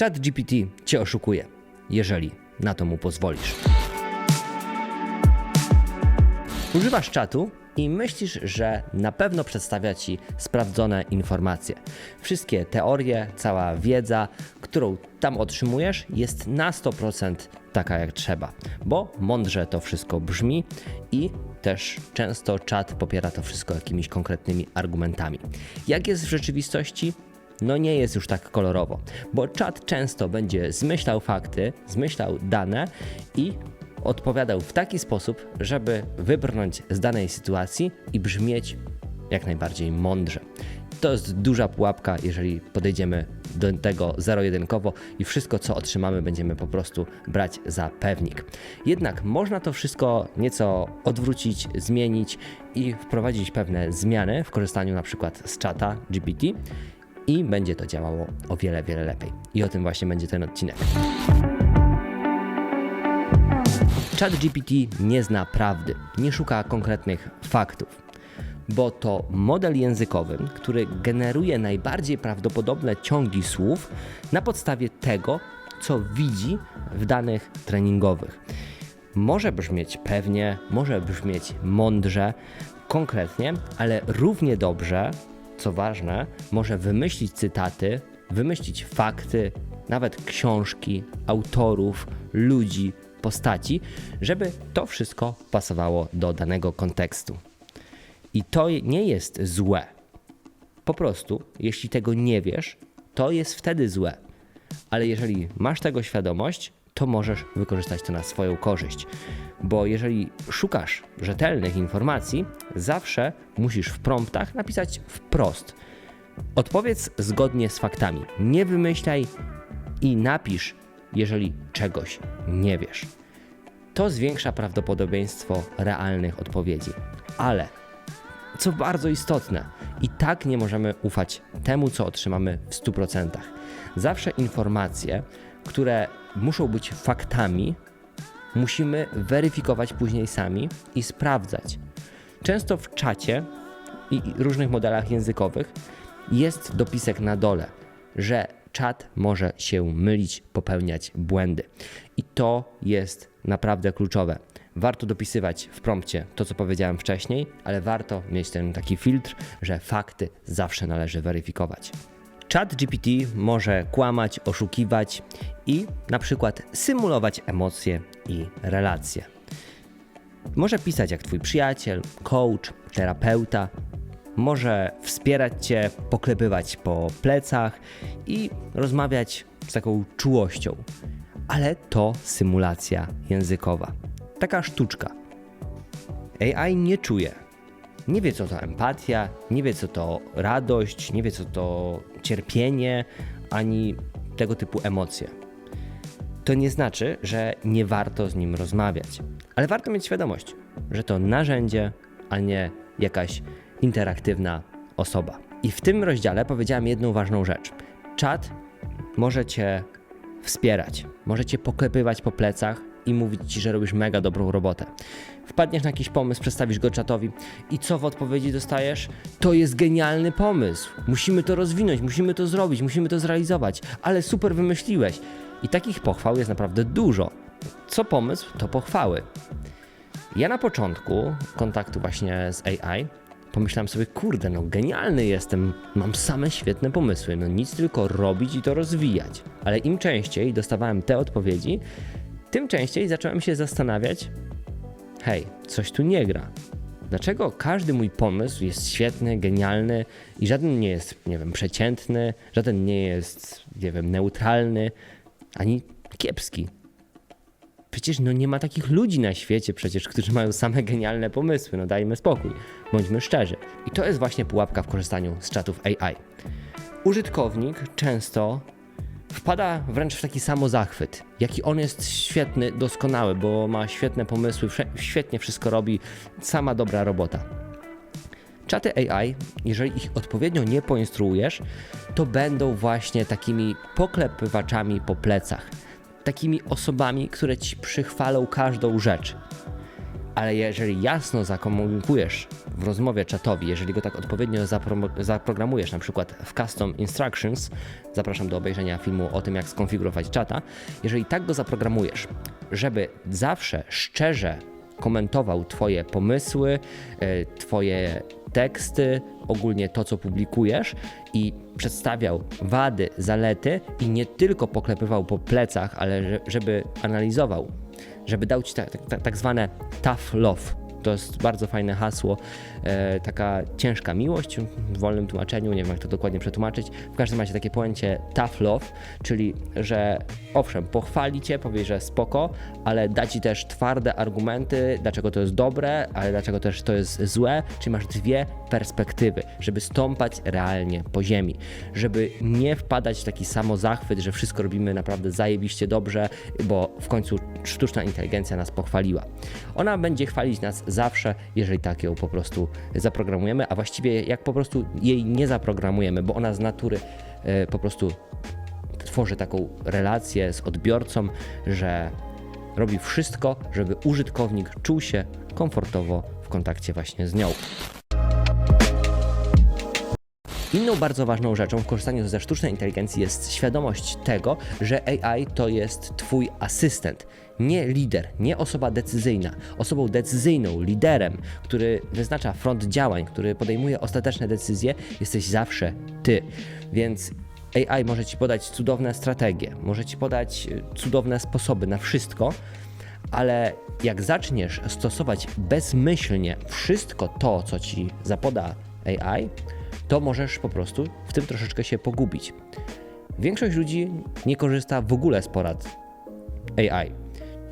ChatGPT cię oszukuje, jeżeli na to mu pozwolisz. Używasz czatu i myślisz, że na pewno przedstawia ci sprawdzone informacje. Wszystkie teorie, cała wiedza, którą tam otrzymujesz, jest na 100% taka jak trzeba, bo mądrze to wszystko brzmi i też często czat popiera to wszystko jakimiś konkretnymi argumentami. Jak jest w rzeczywistości? No nie jest już tak kolorowo, bo czat często będzie zmyślał fakty, zmyślał dane i odpowiadał w taki sposób, żeby wybrnąć z danej sytuacji i brzmieć jak najbardziej mądrze. To jest duża pułapka, jeżeli podejdziemy do tego zero-jedynkowo i wszystko, co otrzymamy, będziemy po prostu brać za pewnik. Jednak można to wszystko nieco odwrócić, zmienić i wprowadzić pewne zmiany w korzystaniu na przykład z czata GPT i będzie to działało o wiele, wiele lepiej. I o tym właśnie będzie ten odcinek. ChatGPT nie zna prawdy, nie szuka konkretnych faktów, bo to model językowy, który generuje najbardziej prawdopodobne ciągi słów na podstawie tego, co widzi w danych treningowych. Może brzmieć pewnie, może brzmieć mądrze, konkretnie, ale równie dobrze, co ważne, może wymyślić cytaty, wymyślić fakty, nawet książki, autorów, ludzi, postaci, żeby to wszystko pasowało do danego kontekstu. I to nie jest złe. Po prostu, jeśli tego nie wiesz, to jest wtedy złe. Ale jeżeli masz tego świadomość, to możesz wykorzystać to na swoją korzyść. Bo jeżeli szukasz rzetelnych informacji, zawsze musisz w promptach napisać wprost. Odpowiedz zgodnie z faktami. Nie wymyślaj i napisz, jeżeli czegoś nie wiesz. To zwiększa prawdopodobieństwo realnych odpowiedzi. Ale co bardzo istotne, i tak nie możemy ufać temu, co otrzymamy w 100%. Zawsze informacje, które muszą być faktami, musimy weryfikować później sami i sprawdzać. Często w czacie i różnych modelach językowych jest dopisek na dole, że czat może się mylić, popełniać błędy. I to jest naprawdę kluczowe. Warto dopisywać w prompcie to, co powiedziałem wcześniej, ale warto mieć ten taki filtr, że fakty zawsze należy weryfikować. Chat GPT może kłamać, oszukiwać i na przykład symulować emocje i relacje. Może pisać jak twój przyjaciel, coach, terapeuta, może wspierać cię, poklepywać po plecach i rozmawiać z taką czułością. Ale to symulacja językowa. Taka sztuczka. AI nie czuje. Nie wie, co to empatia, nie wie, co to radość, nie wie, co to cierpienie, ani tego typu emocje. To nie znaczy, że nie warto z nim rozmawiać, ale warto mieć świadomość, że to narzędzie, a nie jakaś interaktywna osoba. I w tym rozdziale powiedziałem jedną ważną rzecz. Czat może cię wspierać, może cię poklepywać po plecach i mówić ci, że robisz mega dobrą robotę. Wpadniesz na jakiś pomysł, przedstawisz go czatowi i co w odpowiedzi dostajesz? To jest genialny pomysł. Musimy to rozwinąć, musimy to zrobić, musimy to zrealizować, ale super wymyśliłeś. I takich pochwał jest naprawdę dużo. Co pomysł, to pochwały. Ja na początku kontaktu właśnie z AI pomyślałem sobie, kurde, no genialny jestem, mam same świetne pomysły, no nic tylko robić i to rozwijać. Ale im częściej dostawałem te odpowiedzi, tym częściej zacząłem się zastanawiać, hej, coś tu nie gra. Dlaczego każdy mój pomysł jest świetny, genialny i żaden nie jest, nie wiem, przeciętny, żaden nie jest, nie wiem, neutralny, ani kiepski? Przecież no nie ma takich ludzi na świecie przecież, którzy mają same genialne pomysły, no dajmy spokój, bądźmy szczerzy. I to jest właśnie pułapka w korzystaniu z czatów AI. Użytkownik często wpada wręcz w taki samozachwyt, jaki on jest świetny, doskonały, bo ma świetne pomysły, świetnie wszystko robi, sama dobra robota. Czaty AI, jeżeli ich odpowiednio nie poinstruujesz, to będą właśnie takimi poklepywaczami po plecach takimi osobami, które ci przychwalą każdą rzecz. Ale jeżeli jasno zakomunikujesz w rozmowie czatowi, jeżeli go tak odpowiednio zapro- zaprogramujesz, na przykład w Custom Instructions, zapraszam do obejrzenia filmu o tym, jak skonfigurować czata, jeżeli tak go zaprogramujesz, żeby zawsze szczerze komentował Twoje pomysły, e, Twoje teksty, ogólnie to, co publikujesz i przedstawiał wady, zalety i nie tylko poklepywał po plecach, ale że- żeby analizował, żeby Ci tak, tak, tak zwane tough love. To jest bardzo fajne hasło, e, taka ciężka miłość w wolnym tłumaczeniu, nie wiem jak to dokładnie przetłumaczyć. W każdym razie takie pojęcie tough love, czyli że owszem, pochwali cię, powie, że spoko, ale da ci też twarde argumenty, dlaczego to jest dobre, ale dlaczego też to jest złe, czyli masz dwie perspektywy, żeby stąpać realnie po ziemi, żeby nie wpadać w taki samozachwyt, że wszystko robimy naprawdę zajebiście dobrze, bo w końcu sztuczna inteligencja nas pochwaliła. Ona będzie chwalić nas zawsze, jeżeli tak ją po prostu zaprogramujemy, a właściwie jak po prostu jej nie zaprogramujemy, bo ona z natury e, po prostu tworzy taką relację z odbiorcą, że robi wszystko, żeby użytkownik czuł się komfortowo w kontakcie właśnie z nią. Inną bardzo ważną rzeczą w korzystaniu ze sztucznej inteligencji jest świadomość tego, że AI to jest Twój asystent, nie lider, nie osoba decyzyjna. Osobą decyzyjną, liderem, który wyznacza front działań, który podejmuje ostateczne decyzje, jesteś zawsze Ty. Więc AI może Ci podać cudowne strategie, może Ci podać y, cudowne sposoby na wszystko, ale jak zaczniesz stosować bezmyślnie wszystko to, co ci zapoda AI, to możesz po prostu w tym troszeczkę się pogubić. Większość ludzi nie korzysta w ogóle z porad AI.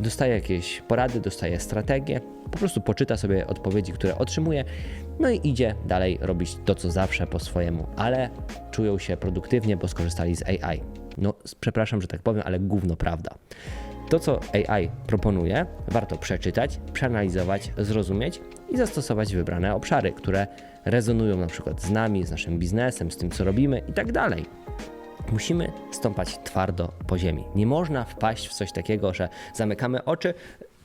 Dostaje jakieś porady, dostaje strategie, po prostu poczyta sobie odpowiedzi, które otrzymuje, no i idzie dalej robić to, co zawsze po swojemu, ale czują się produktywnie, bo skorzystali z AI. No, przepraszam, że tak powiem, ale gówno prawda. To, co AI proponuje, warto przeczytać, przeanalizować, zrozumieć i zastosować wybrane obszary, które rezonują na przykład z nami, z naszym biznesem, z tym, co robimy i tak. Musimy stąpać twardo po ziemi. Nie można wpaść w coś takiego, że zamykamy oczy,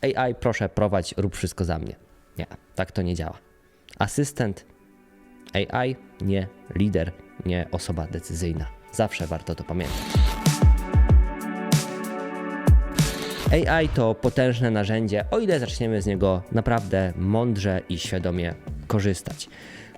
AI, proszę, prowadź, rób wszystko za mnie. Nie, tak to nie działa. Asystent AI, nie lider, nie osoba decyzyjna. Zawsze warto to pamiętać. AI to potężne narzędzie, o ile zaczniemy z niego naprawdę mądrze i świadomie korzystać.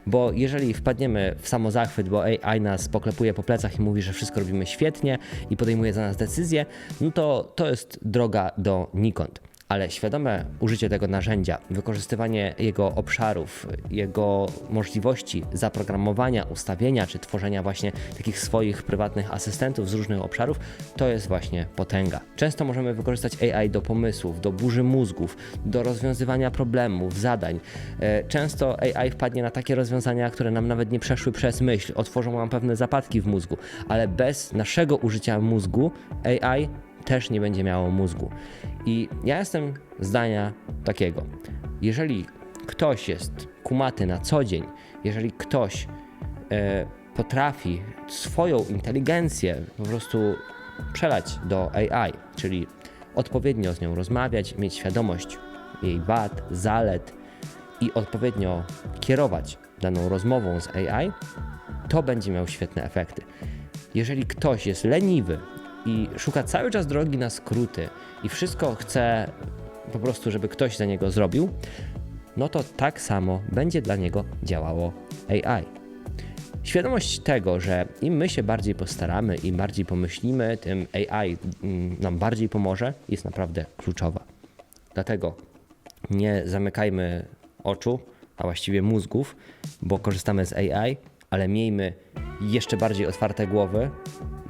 Bo jeżeli wpadniemy w samozachwyt, bo AI nas poklepuje po plecach i mówi, że wszystko robimy świetnie i podejmuje za nas decyzje, no to to jest droga do nikąd. Ale świadome użycie tego narzędzia, wykorzystywanie jego obszarów, jego możliwości zaprogramowania, ustawienia czy tworzenia właśnie takich swoich prywatnych asystentów z różnych obszarów, to jest właśnie potęga. Często możemy wykorzystać AI do pomysłów, do burzy mózgów, do rozwiązywania problemów, zadań. E, Często AI wpadnie na takie rozwiązania, które nam nawet nie przeszły przez myśl, otworzą nam pewne zapadki w mózgu, ale bez naszego użycia mózgu AI też nie będzie miało mózgu. I ja jestem zdania takiego: jeżeli ktoś jest kumaty na co dzień, jeżeli ktoś e, potrafi swoją inteligencję po prostu przelać do AI, czyli odpowiednio z nią rozmawiać, mieć świadomość jej wad, zalet i odpowiednio kierować daną rozmową z AI, to będzie miał świetne efekty. Jeżeli ktoś jest leniwy i szuka cały czas drogi na skróty i wszystko chce po prostu, żeby ktoś za niego zrobił, no to tak samo będzie dla niego działało AI. Świadomość tego, że im my się bardziej postaramy, im bardziej pomyślimy, tym AI mm, nam bardziej pomoże, jest naprawdę kluczowa. Dlatego nie zamykajmy oczu, a właściwie mózgów, bo korzystamy z AI, ale miejmy jeszcze bardziej otwarte głowy,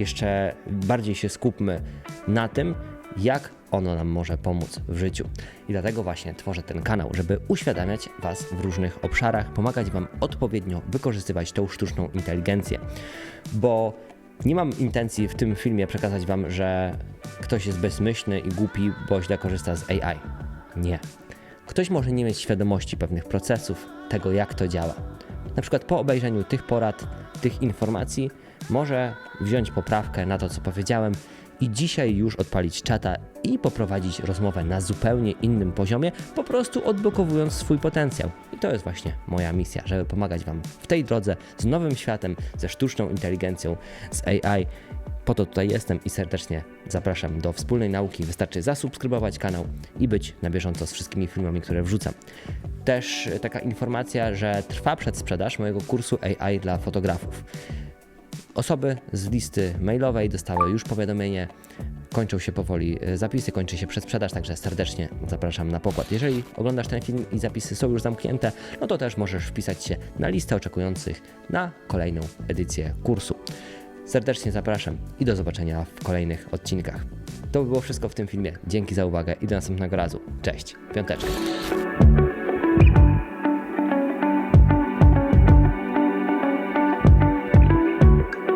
jeszcze bardziej się skupmy na tym, jak ono nam może pomóc w życiu. I dlatego właśnie tworzę ten kanał, żeby uświadamiać Was w różnych obszarach, pomagać Wam odpowiednio wykorzystywać tą sztuczną inteligencję. Bo nie mam intencji w tym filmie przekazać Wam, że ktoś jest bezmyślny i głupi, bo źle korzysta z AI. Nie. Ktoś może nie mieć świadomości pewnych procesów, tego jak to działa. Na przykład po obejrzeniu tych porad, tych informacji, może wziąć poprawkę na to, co powiedziałem i dzisiaj już odpalić czata i poprowadzić rozmowę na zupełnie innym poziomie, po prostu odblokowując swój potencjał. I to jest właśnie moja misja, żeby pomagać Wam w tej drodze z nowym światem, ze sztuczną inteligencją, z AI. Po to tutaj jestem i serdecznie zapraszam do wspólnej nauki. Wystarczy zasubskrybować kanał i być na bieżąco z wszystkimi filmami, które wrzucam. Też taka informacja, że trwa przedsprzedaż mojego kursu AI dla fotografów. Osoby z listy mailowej dostały już powiadomienie. Kończą się powoli e, zapisy, kończy się przedsprzedaż, także serdecznie zapraszam na pokład. Jeżeli oglądasz ten film i zapisy są już zamknięte, no to też możesz wpisać się na listę oczekujących na kolejną edycję kursu. Serdecznie zapraszam i do zobaczenia w kolejnych odcinkach. To by było wszystko w tym filmie. Dzięki za uwagę i do następnego razu. Cześć, piąteczka.